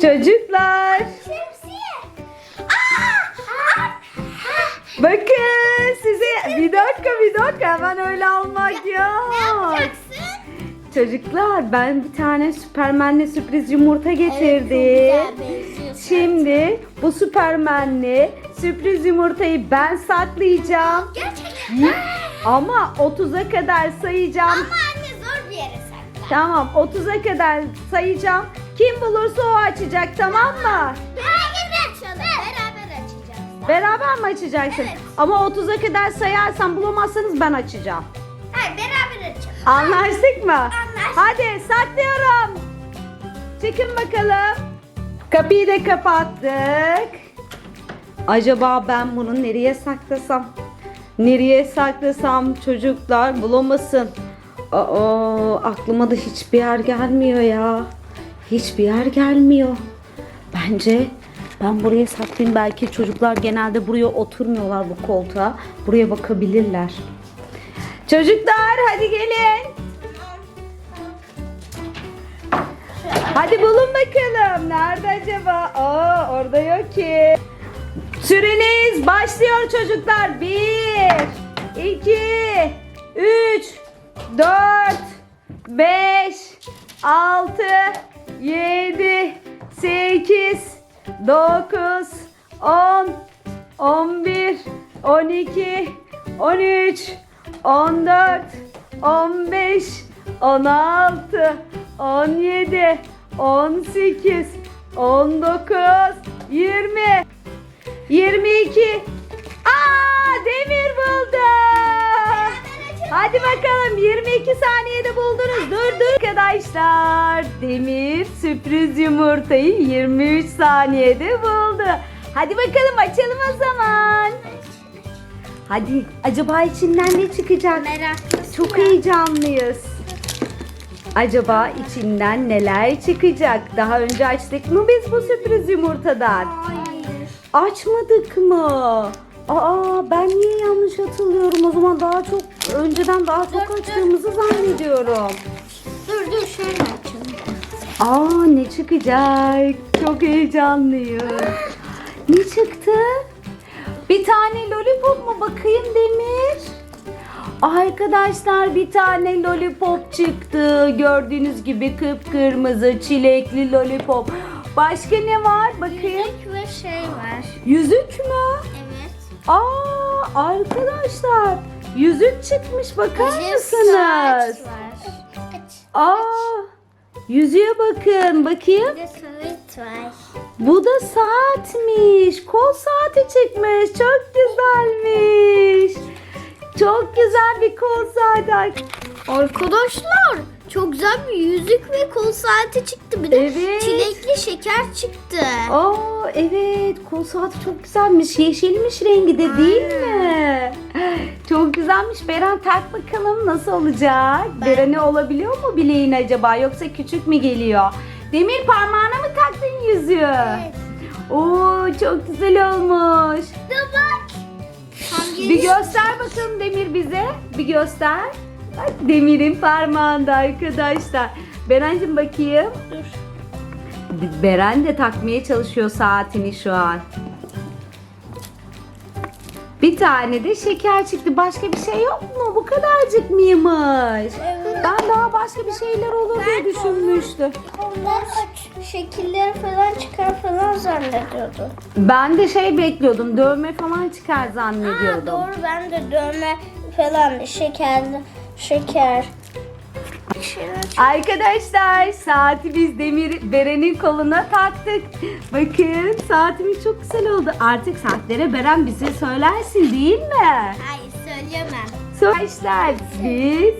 Çocuklar bakın size bir dakika bir dakika hemen öyle almak yok. Çocuklar ben bir tane süpermenle sürpriz yumurta getirdim. Şimdi bu süpermenli sürpriz yumurtayı ben saklayacağım. Gerçekten. Ama 30'a kadar sayacağım. Ama anne zor bir yere sakla. Tamam 30'a kadar sayacağım. Kim bulursa o açacak tamam mı? Beraber açalım. Beraber açacağız. Beraber mi açacaksın? Evet. Ama 30'a kadar sayarsan bulamazsanız ben açacağım. Hayır beraber açalım. Anlaştık mı? Anlaştık. Hadi saklıyorum. Çıkın bakalım. Kapıyı da kapattık. Acaba ben bunu nereye saklasam? Nereye saklasam çocuklar bulamasın. Aa, aklıma da hiçbir yer gelmiyor ya. Hiçbir yer gelmiyor. Bence ben buraya saklayayım. Belki çocuklar genelde buraya oturmuyorlar bu koltuğa. Buraya bakabilirler. Çocuklar hadi gelin. Hadi bulun bakalım. Nerede acaba? Aa orada yok ki. Süreniz başlıyor çocuklar. Bir, iki, üç, dört, beş, altı, yedi, sekiz, dokuz, on, on bir, on iki, on üç, on dört, on beş, on altı, on yedi, on sekiz, on dokuz, yirmi. 22. Aa demir buldum. Hadi bakalım 22 saniyede buldunuz. Dur dur arkadaşlar. Demir sürpriz yumurtayı 23 saniyede buldu. Hadi bakalım açalım o zaman. Hadi acaba içinden ne çıkacak? Meraklısın Çok heyecanlıyız. Acaba içinden neler çıkacak? Daha önce açtık mı biz bu sürpriz yumurtadan? Hayır. Açmadık mı? Aa ben niye yanlış hatırlıyorum? O zaman daha çok önceden daha çok açtığımızı zannediyorum. Dur dur şöyle açalım. Aa ne çıkacak? Çok heyecanlıyım. Ne çıktı? Bir tane lollipop mu bakayım Demir? Arkadaşlar bir tane lollipop çıktı. Gördüğünüz gibi kıpkırmızı çilekli lollipop. Başka ne var? Bakayım. Yüzük ve şey var. Yüzük mü? Evet. Aa arkadaşlar yüzük çıkmış bakar de mısınız? saat var. Aç. Aa yüzüğe bakın bakayım. Bir de saat var. Bu da saatmiş. Kol saati çıkmış. Çok güzelmiş. Çok güzel bir kol saati. Arkadaşlar çok güzel bir yüzük ve kol saati çıktı. Bir de Evet. çilekli şeker çıktı. Aa evet kol saati çok güzelmiş. Yeşilmiş rengi de değil mi? Çok güzelmiş. Beren tak bakalım nasıl olacak? Ben- Beren'e olabiliyor mu bileğin acaba yoksa küçük mü geliyor? Demir parmağına mı taktın yüzüğü? Evet. Oo çok güzel olmuş. Dur bak. Bir göster bakalım Demir bize. Bir göster. Bak Demir'in parmağında arkadaşlar. Berencim bakayım. Dur. Beren de takmaya çalışıyor saatini şu an. Bir tane de şeker çıktı. Başka bir şey yok mu? Bu kadarcık mıymış? Evet. Ben daha başka bir şeyler olur diye düşünmüştüm. Onlar şekilleri falan çıkar falan zannediyordum. Ben de şey bekliyordum. Dövme falan çıkar zannediyordum. doğru ben de dövme falan şekerli şeker. Arkadaşlar saati biz Demir Beren'in koluna taktık. Bakın saatimiz çok güzel oldu. Artık saatlere Beren bize söylersin değil mi? Hayır söyleyemem. Arkadaşlar biz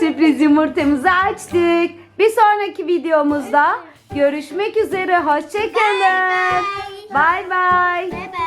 sürpriz yumurtamızı açtık. Bir sonraki videomuzda görüşmek üzere. Hoşçakalın. Bye bye. Bye bye.